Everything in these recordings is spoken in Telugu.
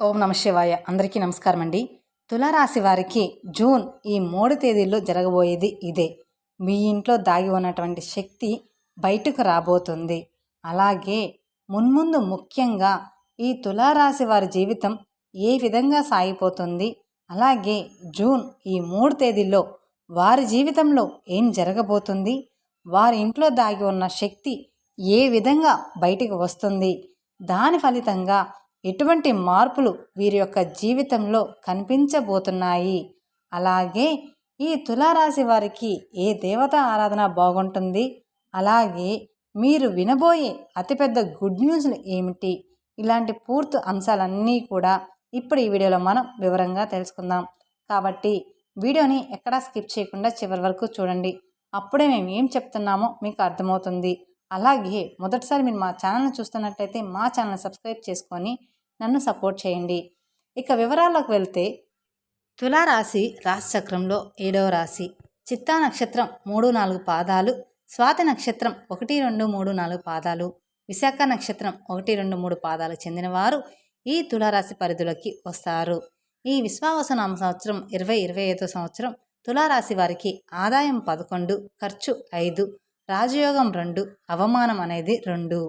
ఓం నమ శివాయ. అందరికీ నమస్కారం అండి తులారాశి వారికి జూన్ ఈ మూడు తేదీల్లో జరగబోయేది ఇదే. మీ ఇంట్లో దాగి ఉన్నటువంటి శక్తి బయటకు రాబోతుంది. అలాగే మున్ముందు ముఖ్యంగా ఈ తులారాశి వారి జీవితం ఏ విధంగా సాగిపోతుంది అలాగే జూన్ ఈ మూడు తేదీల్లో వారి జీవితంలో ఏం జరగబోతుంది వారి ఇంట్లో దాగి ఉన్న శక్తి ఏ విధంగా బయటికి వస్తుంది దాని ఫలితంగా ఎటువంటి మార్పులు వీరి యొక్క జీవితంలో కనిపించబోతున్నాయి. అలాగే ఈ తులారాశి వారికి ఏ దేవత ఆరాధన బాగుంటుంది? అలాగే మీరు వినబోయే అతిపెద్ద గుడ్ న్యూస్లు ఏమిటి? ఇలాంటి పూర్తి అంశాలన్నీ కూడా ఇప్పుడు ఈ వీడియోలో మనం వివరంగా తెలుసుకుందాం. కాబట్టి వీడియోని ఎక్కడా స్కిప్ చేయకుండా చివరి వరకు చూడండి. అప్పుడే మేము ఏం చెప్తున్నామో మీకు అర్థమవుతుంది. అలాగే మొదటిసారి మీరు మా ఛానల్ని చూస్తున్నట్లయితే మా ఛానల్ సబ్స్క్రైబ్ చేసుకొని నన్ను సపోర్ట్ చేయండి. ఇక వివరాల్లోకి వెళ్తే తులారాశి రాశి చక్రంలో ఏడవ రాశి. చిత్తా నక్షత్రం మూడు నాలుగు పాదాలు స్వాతి నక్షత్రం ఒకటి రెండు మూడు నాలుగు పాదాలు విశాఖ నక్షత్రం ఒకటి రెండు మూడు పాదాలు చెందినవారు ఈ తులారాశి పరిధిలోకి వస్తారు. ఈ విశ్వావసనామ సంవత్సరం ఇరవై ఇరవై ఐదో సంవత్సరం తులారాశి వారికి ఆదాయం పదకొండు ఖర్చు ఐదు రాజయోగం రెండు అవమానం అనేది రెండు.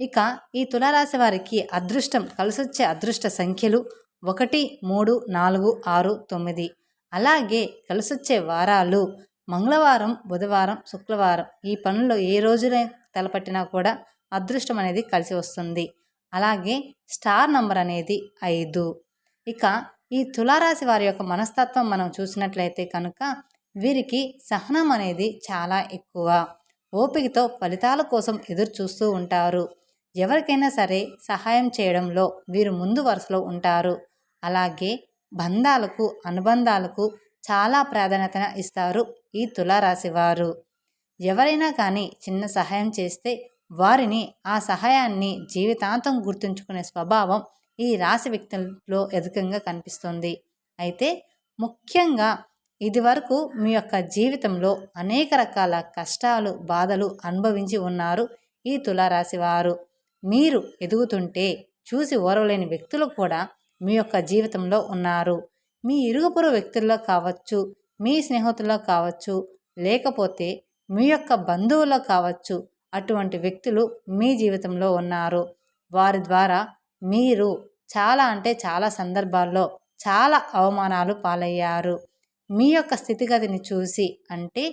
ఇక ఈ తులారాశి వారికి అదృష్టం కలిసొచ్చే అదృష్ట సంఖ్యలు ఒకటి మూడు నాలుగు ఆరు తొమ్మిది. అలాగే కలిసొచ్చే వారాలు మంగళవారం బుధవారం శుక్రవారం ఈ పనుల్లో ఏ రోజున తలపట్టినా కూడా అదృష్టం అనేది కలిసి వస్తుంది. అలాగే స్టార్ నంబర్ అనేది ఐదు. ఇక ఈ తులారాశి వారి యొక్క మనస్తత్వం మనం చూసినట్లయితే కనుక వీరికి సహనం అనేది చాలా ఎక్కువ. ఓపికతో ఫలితాల కోసం ఎదురు చూస్తూ ఉంటారు. ఎవరికైనా సరే సహాయం చేయడంలో వీరు ముందు వరుసలో ఉంటారు. అలాగే బంధాలకు అనుబంధాలకు చాలా ప్రాధాన్యత ఇస్తారు ఈ తులారాశి వారు. ఎవరైనా కానీ చిన్న సహాయం చేస్తే వారిని ఆ సహాయాన్ని జీవితాంతం గుర్తుంచుకునే స్వభావం ఈ రాశి వ్యక్తుల్లో అధికంగా కనిపిస్తుంది. అయితే ముఖ్యంగా ఇదివరకు మీ యొక్క జీవితంలో అనేక రకాల కష్టాలు బాధలు అనుభవించి ఉన్నారు ఈ తులారాశి వారు. మీరు ఎదుగుతుంటే చూసి ఓరవలేని వ్యక్తులు కూడా మీ యొక్క జీవితంలో ఉన్నారు. మీ ఇరుగుపొరు వ్యక్తుల్లో కావచ్చు మీ స్నేహితుల్లో కావచ్చు లేకపోతే మీ యొక్క బంధువుల్లో కావచ్చు అటువంటి వ్యక్తులు మీ జీవితంలో ఉన్నారు. వారి ద్వారా మీరు చాలా అంటే చాలా సందర్భాల్లో చాలా అవమానాలు పాలయ్యారు. మీ యొక్క స్థితిగతిని చూసి అంటే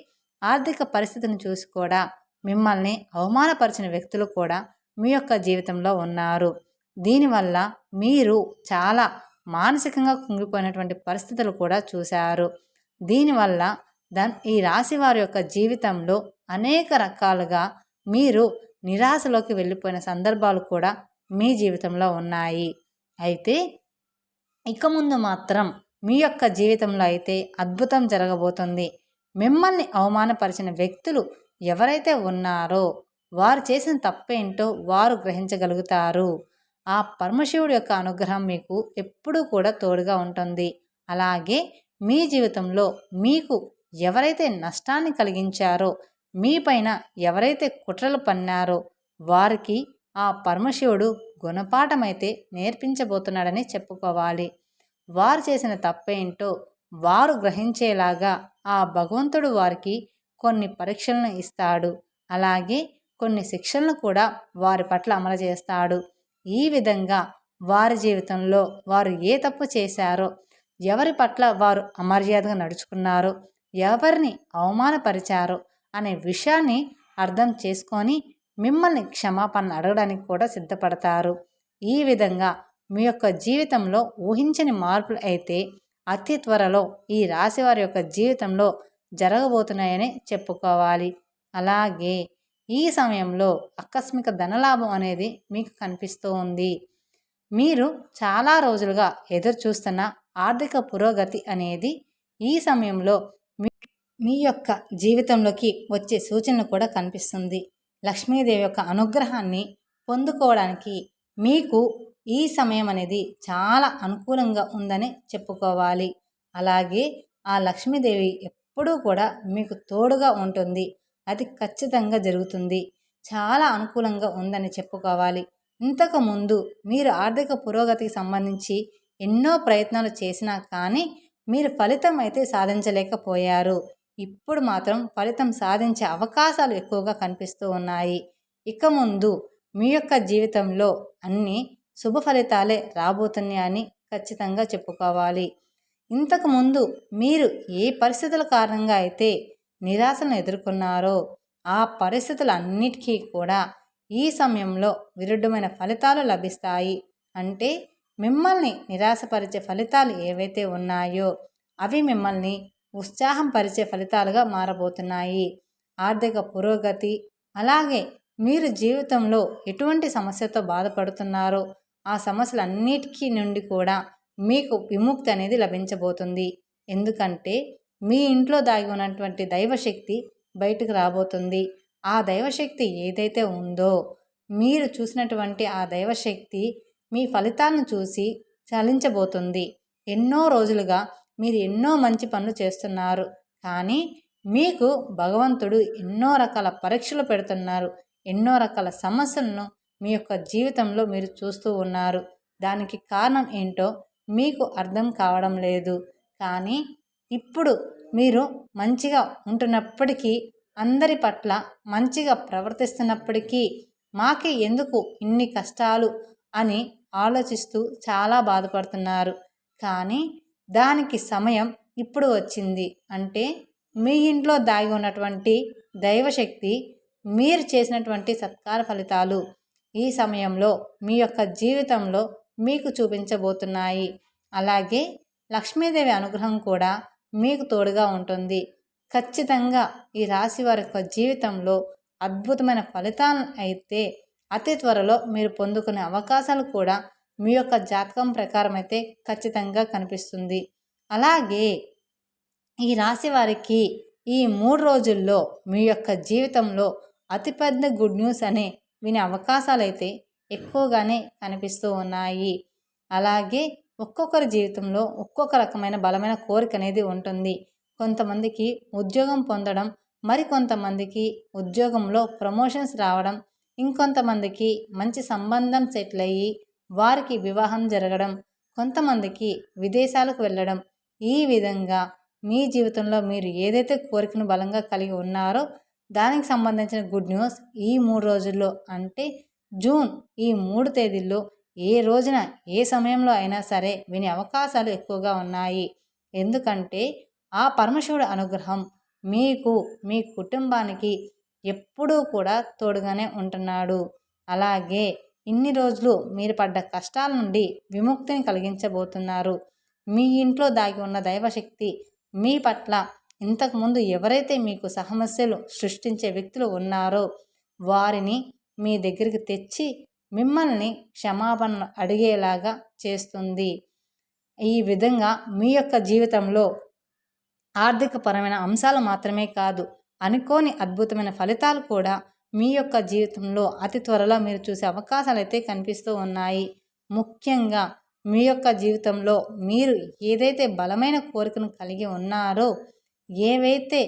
ఆర్థిక పరిస్థితిని చూసి కూడా మిమ్మల్ని అవమానపరిచిన వ్యక్తులు కూడా మీ యొక్క జీవితంలో ఉన్నారు. దీనివల్ల మీరు చాలా మానసికంగా కుంగిపోయినటువంటి పరిస్థితులు కూడా చూశారు. దీనివల్ల దన్ ఈ రాశి వారి యొక్క జీవితంలో అనేక రకాలుగా మీరు నిరాశలోకి వెళ్ళిపోయిన సందర్భాలు కూడా మీ జీవితంలో ఉన్నాయి. అయితే ఇక ముందు మాత్రం మీ యొక్క జీవితంలో అయితే అద్భుతం జరగబోతుంది. మిమ్మల్ని అవమానపరిచిన వ్యక్తులు ఎవరైతే ఉన్నారో వారు చేసిన తప్పేంటో వారు గ్రహించగలుగుతారు. ఆ పరమశివుడి యొక్క అనుగ్రహం మీకు ఎప్పుడూ కూడా తోడుగా ఉంటుంది. అలాగే మీ జీవితంలో మీకు ఎవరైతే నష్టాన్ని కలిగించారో మీపైన ఎవరైతే కుట్రలు పన్నారో వారికి ఆ పరమశివుడు గుణపాఠమైతే నేర్పించబోతున్నాడని చెప్పుకోవాలి. వారు చేసిన తప్పేంటో వారు గ్రహించేలాగా ఆ భగవంతుడు వారికి కొన్ని పరీక్షలను ఇస్తాడు. అలాగే కొన్ని శిక్షలను కూడా వారి పట్ల అమలు చేస్తాడు. ఈ విధంగా వారి జీవితంలో వారు ఏ తప్పు చేశారో ఎవరి పట్ల వారు అమర్యాదగా నడుచుకున్నారో ఎవరిని అవమానపరిచారో అనే విషయాన్ని అర్థం చేసుకొని మిమ్మల్ని క్షమాపణ అడగడానికి కూడా సిద్ధపడతారు. ఈ విధంగా మీ యొక్క జీవితంలో ఊహించని మార్పులు అయితే అతి త్వరలో ఈ రాశి వారి యొక్క జీవితంలో జరగబోతున్నాయని చెప్పుకోవాలి. అలాగే ఈ సమయంలో ఆకస్మిక ధనలాభం అనేది మీకు కనిపిస్తూ ఉంది. మీరు చాలా రోజులుగా ఎదురు చూస్తున్న ఆర్థిక పురోగతి అనేది ఈ సమయంలో మీ యొక్క జీవితంలోకి వచ్చే సూచనలు కూడా కనిపిస్తుంది. లక్ష్మీదేవి యొక్క అనుగ్రహాన్ని పొందుకోవడానికి మీకు ఈ సమయం అనేది చాలా అనుకూలంగా ఉందని చెప్పుకోవాలి. అలాగే ఆ లక్ష్మీదేవి ఎప్పుడూ కూడా మీకు తోడుగా ఉంటుంది. అది ఖచ్చితంగా జరుగుతుంది. చాలా అనుకూలంగా ఉందని చెప్పుకోవాలి. ఇంతకుముందు మీరు ఆర్థిక పురోగతికి సంబంధించి ఎన్నో ప్రయత్నాలు చేసినా కానీ మీరు ఫలితం అయితే సాధించలేకపోయారు. ఇప్పుడు మాత్రం ఫలితం సాధించే అవకాశాలు ఎక్కువగా కనిపిస్తూ ఉన్నాయి. ఇక ముందు మీ యొక్క జీవితంలో అన్ని శుభ ఫలితాలే రాబోతున్నాయని ఖచ్చితంగా చెప్పుకోవాలి. ఇంతకుముందు మీరు ఏ పరిస్థితుల కారణంగా అయితే నిరాశను ఎదుర్కొన్నారో ఆ పరిస్థితులన్నిటికీ కూడా ఈ సమయంలో విరుద్ధమైన ఫలితాలు లభిస్తాయి. అంటే మిమ్మల్ని నిరాశపరిచే ఫలితాలు ఏవైతే ఉన్నాయో అవి మిమ్మల్ని ఉత్సాహం పరిచే ఫలితాలుగా మారబోతున్నాయి. ఆర్థిక పురోగతి అలాగే మీరు జీవితంలో ఎటువంటి సమస్యతో బాధపడుతున్నారో ఆ సమస్యలన్నిటికీ నుండి కూడా మీకు విముక్తి అనేది లభించబోతుంది. ఎందుకంటే మీ ఇంట్లో దాగి ఉన్నటువంటి దైవశక్తి బయటకు రాబోతుంది. ఆ దైవశక్తి ఏదైతే ఉందో మీరు చూసినటువంటి ఆ దైవశక్తి మీ ఫలితాలను చూసి చలించబోతుంది ఎన్నో రోజులుగా మీరు ఎన్నో మంచి పనులు చేస్తున్నారు. కానీ మీకు భగవంతుడు ఎన్నో రకాల పరీక్షలు పెడుతున్నారు. ఎన్నో రకాల సమస్యలను మీ యొక్క జీవితంలో మీరు చూస్తూ ఉన్నారు. దానికి కారణం ఏంటో మీకు అర్థం కావడం లేదు. కానీ ఇప్పుడు మీరు మంచిగా ఉంటున్నప్పటికీ అందరి పట్ల మంచిగా ప్రవర్తిస్తున్నప్పటికీ మాకే ఎందుకు ఇన్ని కష్టాలు అని ఆలోచిస్తూ చాలా బాధపడుతున్నారు. కానీ దానికి సమయం ఇప్పుడు వచ్చింది. అంటే మీ ఇంట్లో దాగి ఉన్నటువంటి దైవశక్తి మీరు చేసినటువంటి సత్కార ఫలితాలు ఈ సమయంలో మీ యొక్క జీవితంలో మీకు చూపించబోతున్నాయి. అలాగే లక్ష్మీదేవి అనుగ్రహం కూడా మీకు తోడుగా ఉంటుంది. ఖచ్చితంగా ఈ రాశి వారి యొక్క జీవితంలో అద్భుతమైన ఫలితాలను అయితే అతి త్వరలో మీరు పొందుకునే అవకాశాలు కూడా మీ యొక్క జాతకం ప్రకారం అయితే ఖచ్చితంగా కనిపిస్తుంది. అలాగే ఈ రాశి వారికి ఈ మూడు రోజుల్లో మీ యొక్క జీవితంలో అతిపెద్ద గుడ్ న్యూస్ అనే వినే అవకాశాలు అయితే ఎక్కువగానే కనిపిస్తూ ఉన్నాయి. అలాగే ఒక్కొక్కరి జీవితంలో ఒక్కొక్క రకమైన బలమైన కోరిక అనేది ఉంటుంది. కొంతమందికి ఉద్యోగం పొందడం మరికొంతమందికి ఉద్యోగంలో ప్రమోషన్స్ రావడం ఇంకొంతమందికి మంచి సంబంధం సెటిల్ అయ్యి వారికి వివాహం జరగడం కొంతమందికి విదేశాలకు వెళ్ళడం. ఈ విధంగా మీ జీవితంలో మీరు ఏదైతే కోరికను బలంగా కలిగి ఉన్నారో దానికి సంబంధించిన గుడ్ న్యూస్ ఈ మూడు రోజుల్లో అంటే జూన్ ఈ మూడు తేదీల్లో ఏ రోజున ఏ సమయంలో అయినా సరే వినే అవకాశాలు ఎక్కువగా ఉన్నాయి. ఎందుకంటే ఆ పరమశివుడు అనుగ్రహం మీకు మీ కుటుంబానికి ఎప్పుడూ కూడా తోడుగానే ఉంటున్నాడు. అలాగే ఇన్ని రోజులు మీరు పడ్డ కష్టాల నుండి విముక్తిని కలిగించబోతున్నారు. మీ ఇంట్లో దాగి ఉన్న దైవశక్తి మీ పట్ల ఇంతకుముందు ఎవరైతే మీకు సమస్యలు సృష్టించే వ్యక్తులు ఉన్నారో వారిని మీ దగ్గరికి తెచ్చి మిమ్మల్ని క్షమాపణ అడిగేలాగా చేస్తుంది. ఈ విధంగా మీ యొక్క జీవితంలో ఆర్థికపరమైన అంశాలు మాత్రమే కాదు అనుకోని అద్భుతమైన ఫలితాలు కూడా మీ యొక్క జీవితంలో అతి త్వరలో మీరు చూసే అవకాశాలు అయితే కనిపిస్తూ ఉన్నాయి. ముఖ్యంగా మీ యొక్క జీవితంలో మీరు ఏదైతే బలమైన కోరికను కలిగి ఉన్నారో ఏవైతే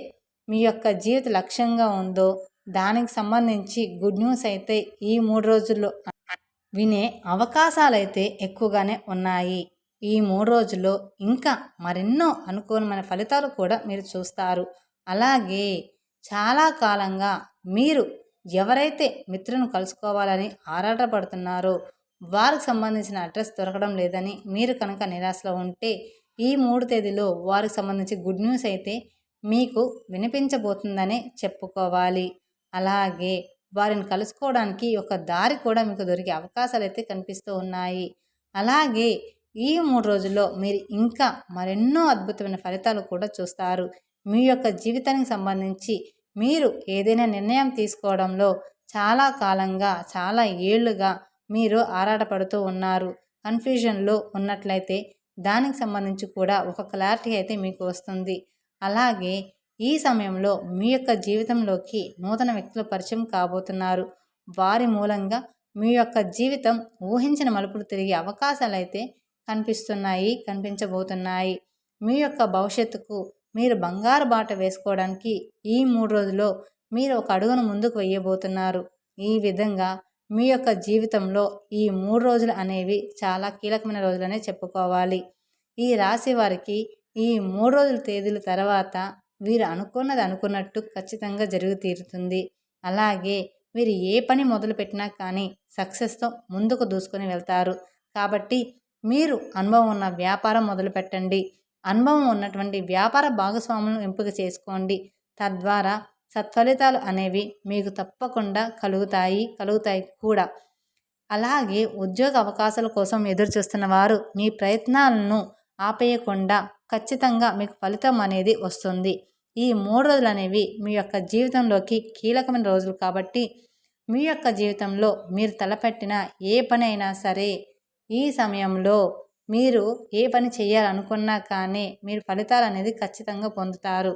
మీ యొక్క జీవిత లక్ష్యంగా ఉందో దానికి సంబంధించి గుడ్ న్యూస్ అయితే ఈ మూడు రోజుల్లో వినే అవకాశాలు అయితే ఎక్కువగానే ఉన్నాయి. ఈ మూడు రోజుల్లో ఇంకా మరెన్నో అనుకూలమైన ఫలితాలు కూడా మీరు చూస్తారు. అలాగే చాలా కాలంగా మీరు ఎవరైతే మిత్రులను కలుసుకోవాలని ఆరాటపడుతున్నారో వారికి సంబంధించిన అడ్రస్ దొరకడం లేదని మీరు కనుక నిరాశలో ఉంటే ఈ మూడు తేదీలో వారికి సంబంధించి గుడ్ న్యూస్ అయితే మీకు వినిపించబోతుందనే చెప్పుకోవాలి. అలాగే వారిని కలుసుకోవడానికి ఒక దారి కూడా మీకు దొరికే అవకాశాలు అయితే కనిపిస్తూ ఉన్నాయి. అలాగే ఈ మూడు రోజుల్లో మీరు ఇంకా మరెన్నో అద్భుతమైన ఫలితాలు కూడా చూస్తారు. మీ యొక్క జీవితానికి సంబంధించి మీరు ఏదైనా నిర్ణయం తీసుకోవడంలో చాలా కాలంగా చాలా ఏళ్ళుగా మీరు ఆరాటపడుతూ ఉన్నారు. కన్ఫ్యూజన్లో ఉన్నట్లయితే దానికి సంబంధించి కూడా ఒక క్లారిటీ అయితే మీకు వస్తుంది. అలాగే ఈ సమయంలో మీ యొక్క జీవితంలోకి నూతన వ్యక్తులు పరిచయం కాబోతున్నారు. వారి మూలంగా మీ యొక్క జీవితం ఊహించిన మలుపులు తిరిగే అవకాశాలు అయితే కనిపిస్తున్నాయి కనిపించబోతున్నాయి. మీ యొక్క భవిష్యత్తుకు మీరు బంగారు బాట వేసుకోవడానికి ఈ మూడు రోజుల్లో మీరు ఒక అడుగును ముందుకు వెయ్యబోతున్నారు ఈ విధంగా మీ యొక్క జీవితంలో ఈ మూడు రోజులు అనేవి చాలా కీలకమైన రోజులనే చెప్పుకోవాలి. ఈ రాశి వారికి ఈ మూడు రోజుల తేదీల తర్వాత వీరు అనుకున్నది అనుకున్నట్టు ఖచ్చితంగా జరుగు తీరుతుంది. అలాగే వీరు ఏ పని మొదలుపెట్టినా కానీ సక్సెస్తో ముందుకు దూసుకొని వెళ్తారు. కాబట్టి మీరు అనుభవం ఉన్న వ్యాపారం మొదలుపెట్టండి అనుభవం ఉన్నటువంటి వ్యాపార భాగస్వాములను ఎంపిక చేసుకోండి. తద్వారా సత్ఫలితాలు అనేవి మీకు తప్పకుండా కలుగుతాయి కలుగుతాయి కూడా. అలాగే ఉద్యోగ అవకాశాల కోసం ఎదురు చూస్తున్న వారు మీ ప్రయత్నాలను ఆపేయకుండా ఖచ్చితంగా మీకు ఫలితం అనేది వస్తుంది. ఈ మూడు రోజులు అనేవి మీ యొక్క జీవితంలోకి కీలకమైన రోజులు కాబట్టి మీ యొక్క జీవితంలో మీరు తలపెట్టిన ఏ పని అయినా సరే ఈ సమయంలో మీరు ఏ పని చేయాలనుకున్నా కానీ మీరు ఫలితాలు అనేది ఖచ్చితంగా పొందుతారు.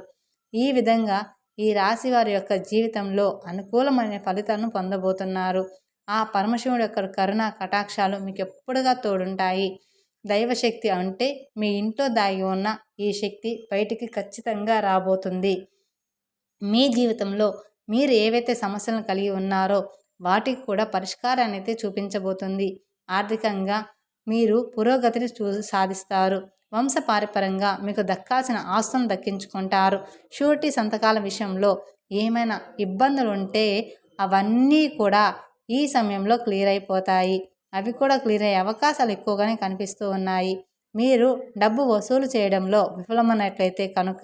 ఈ విధంగా ఈ రాశి వారి యొక్క జీవితంలో అనుకూలమైన ఫలితాలను పొందబోతున్నారు. ఆ పరమశివుడు యొక్క కరుణ కటాక్షాలు మీకు ఎప్పుడుగా తోడుంటాయి. దైవశక్తి అంటే మీ ఇంట్లో దాగి ఉన్న ఈ శక్తి బయటికి ఖచ్చితంగా రాబోతుంది. మీ జీవితంలో మీరు ఏవైతే సమస్యలను కలిగి ఉన్నారో వాటికి కూడా పరిష్కారాన్ని అయితే చూపించబోతుంది. ఆర్థికంగా మీరు పురోగతిని చూ సాధిస్తారు. వంశపారిపరంగా మీకు దక్కాల్సిన ఆస్తులను దక్కించుకుంటారు. షూరిటీ సంతకాల విషయంలో ఏమైనా ఇబ్బందులు ఉంటే అవన్నీ కూడా ఈ సమయంలో క్లియర్ అయిపోతాయి. అవి కూడా క్లియర్ అయ్యే అవకాశాలు ఎక్కువగానే కనిపిస్తూ ఉన్నాయి. మీరు డబ్బు వసూలు చేయడంలో విఫలమైనట్లయితే కనుక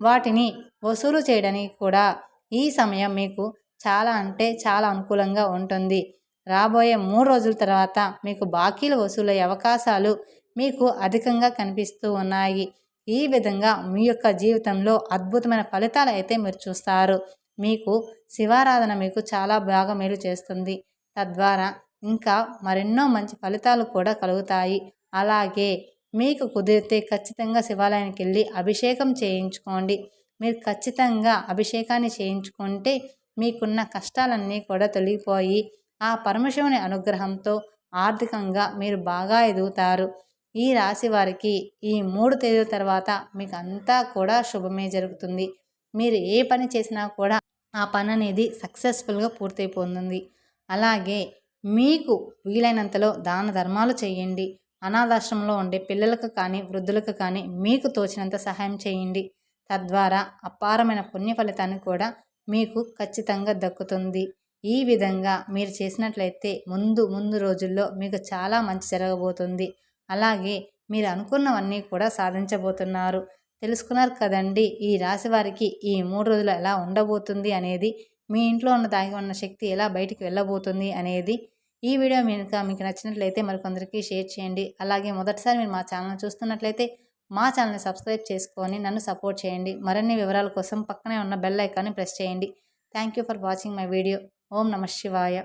వాటిని వసూలు చేయడానికి కూడా ఈ సమయం మీకు చాలా అంటే చాలా అనుకూలంగా ఉంటుంది. రాబోయే మూడు రోజుల తర్వాత మీకు బాకీలు వసూలయ్యే అవకాశాలు మీకు అధికంగా కనిపిస్తూ ఉన్నాయి. ఈ విధంగా మీ యొక్క జీవితంలో అద్భుతమైన ఫలితాలు అయితే మీరు చూస్తారు. మీకు శివారాధన మీకు చాలా బాగా మేలు చేస్తుంది. తద్వారా ఇంకా మరెన్నో మంచి ఫలితాలు కూడా కలుగుతాయి. అలాగే మీకు కుదిరితే ఖచ్చితంగా శివాలయానికి వెళ్ళి అభిషేకం చేయించుకోండి. మీరు ఖచ్చితంగా అభిషేకాన్ని చేయించుకుంటే మీకున్న కష్టాలన్నీ కూడా తొలగిపోయి ఆ పరమశివుని అనుగ్రహంతో ఆర్థికంగా మీరు బాగా ఎదుగుతారు. ఈ రాశి వారికి ఈ మూడు తేదీల తర్వాత మీకు అంతా కూడా శుభమే జరుగుతుంది. మీరు ఏ పని చేసినా కూడా ఆ పని అనేది సక్సెస్ఫుల్గా పూర్తయిపోతుంది అలాగే మీకు వీలైనంతలో దాన ధర్మాలు చేయండి. అనాథాశ్రమంలో ఉండే పిల్లలకు కానీ వృద్ధులకు కానీ మీకు తోచినంత సహాయం చేయండి. తద్వారా అపారమైన పుణ్య ఫలితాన్ని కూడా మీకు ఖచ్చితంగా దక్కుతుంది. ఈ విధంగా మీరు చేసినట్లయితే ముందు ముందు రోజుల్లో మీకు చాలా మంచి జరగబోతుంది. అలాగే మీరు అనుకున్నవన్నీ కూడా సాధించబోతున్నారు. తెలుసుకున్నారు కదండి ఈ రాశి వారికి ఈ మూడు రోజులు ఎలా ఉండబోతుంది అనేది మీ ఇంట్లో ఉన్న దాగి ఉన్న శక్తి ఎలా బయటికి వెళ్ళబోతుంది అనేది ఈ వీడియో మీకు మీకు నచ్చినట్లయితే మరికొందరికి షేర్ చేయండి. అలాగే మొదటిసారి మీరు మా ఛానల్ చూస్తున్నట్లయితే మా ఛానల్ని సబ్స్క్రైబ్ చేసుకొని నన్ను సపోర్ట్ చేయండి. మరిన్ని వివరాల కోసం పక్కనే ఉన్న బెల్ ఐకాన్ని ప్రెస్ చేయండి. Thank you for watching my video. ఓం నమ శివాయ.